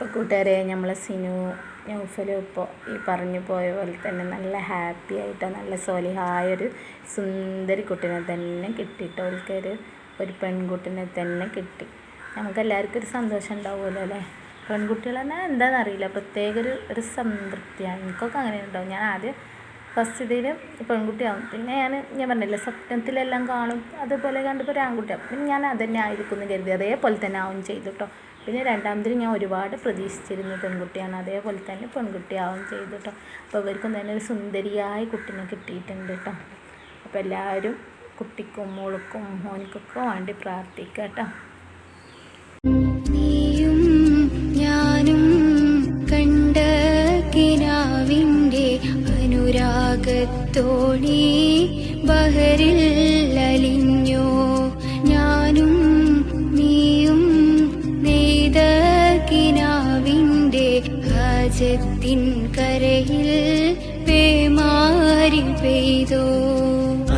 അപ്പോൾ കൂട്ടുകാരെ നമ്മൾ സിനു നൗഫലും ഇപ്പോൾ ഈ പറഞ്ഞു പോയ പോലെ തന്നെ നല്ല ഹാപ്പി ആയിട്ട് നല്ല സോലിഹായൊരു സുന്ദരി കുട്ടീനെ തന്നെ കിട്ടിയിട്ട് അവൾക്കൊരു ഒരു പെൺകുട്ടിനെ തന്നെ കിട്ടി. നമുക്ക് എല്ലാവർക്കും ഒരു സന്തോഷം ഉണ്ടാവുമല്ലോ അല്ലേ? പെൺകുട്ടികൾ തന്നെ എന്താണെന്ന് അറിയില്ല പ്രത്യേക ഒരു ഒരു സംതൃപ്തിയാണ്. എനിക്കൊക്കെ അങ്ങനെ ഉണ്ടാവും ഞാൻ ആദ്യം ഫസ്റ്റ് ഇതിൽ പെൺകുട്ടിയാവും. പിന്നെ ഞാൻ ഞാൻ പറഞ്ഞില്ലേ സ്വപ്നത്തിലെല്ലാം കാണും. അതുപോലെ കണ്ടിപ്പോൾ ഒരു ആൺകുട്ടിയാവും. പിന്നെ ഞാൻ അതന്നെ ആയിരിക്കും എന്ന് കരുതി. അതേപോലെ തന്നെ ആവും ചെയ്തു കേട്ടോ പിന്നെ രണ്ടാമതിൽ ഞാൻ ഒരുപാട് പ്രതീക്ഷിച്ചിരുന്നു പെൺകുട്ടിയാണ്. അതേപോലെ തന്നെ പെൺകുട്ടിയാവും ചെയ്തു കേട്ടോ അപ്പോൾ ഇവർക്കും തന്നെ ഒരു സുന്ദരിയായ കുട്ടീനെ കിട്ടിയിട്ടുണ്ട് കേട്ടോ അപ്പോൾ എല്ലാവരും കുട്ടിക്കും മോൾക്കും മോനിക്കൊക്കെ വേണ്ടി പ്രാർത്ഥിക്കുക കേട്ടോ അനുരാഗത്തോടി ബഹരിൽ കണ്ട ഹാജത്തിൻ കരയിൽ പേമാരി പെയ്തോ?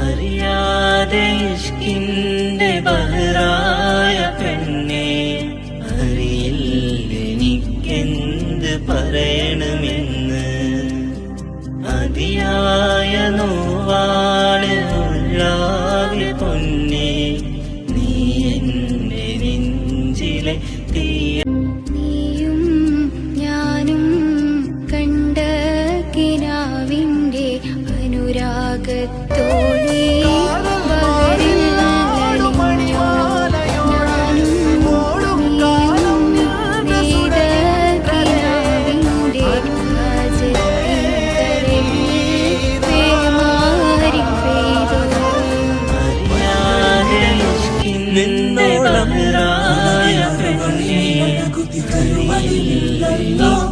അറിയാതെ ഇഷ്കിന്റെ ബഹറായ പെണ്ണെ അറിയില്ലെനിക്കെന്ത് പറയണമെന്ന്. അതിയായ നോവാണ് ഉള്ളാവി പൊന്നെ നീ എന്റെ നെഞ്ചിലെ തീയ കിനാവിന്റെ അനുരാഗത്തോടെ ബഹറിൽ അലിഞ്ഞോ.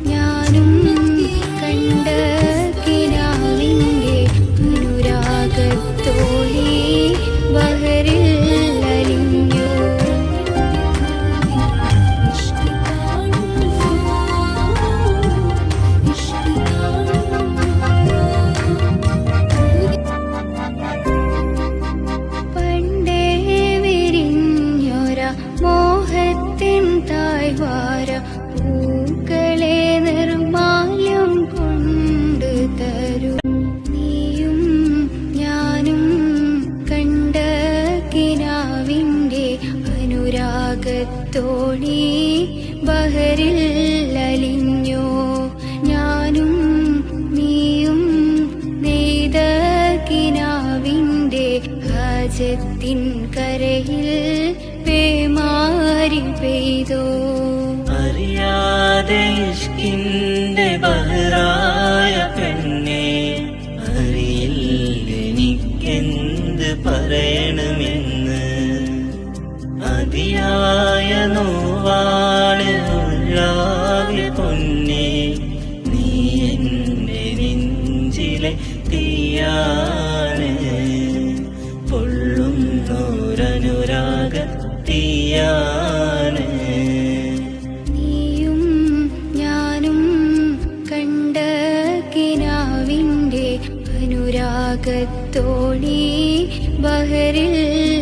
അനുരാഗത്തോണി ബഹറിൽ അലിഞ്ഞോ. ഞാനും നീയും നെയ്ത കിനാവിന്റെ ഹാജത്തിൻ കരയിൽ പേമാരി പെയ്തോ. അറിയാതെ ഇഷ്കിന്റെ ബഹറായ പെണ്ണെ അറിയില്ലെനിക്കെന്ത് പറയണമെന്ന്. അതിയായ നോവാണ് ഉള്ളാകെ പൊന്നെ. നീ എന്റെ നെഞ്ചിലെ തീയാണ്. പൊള്ളുന്നോരനുരാഗ തീയാണ് ഞാനും കണ്ട കിനാവിന്റെ അനുരാഗത്തോണി ബഹറിൽ അലിഞ്ഞോ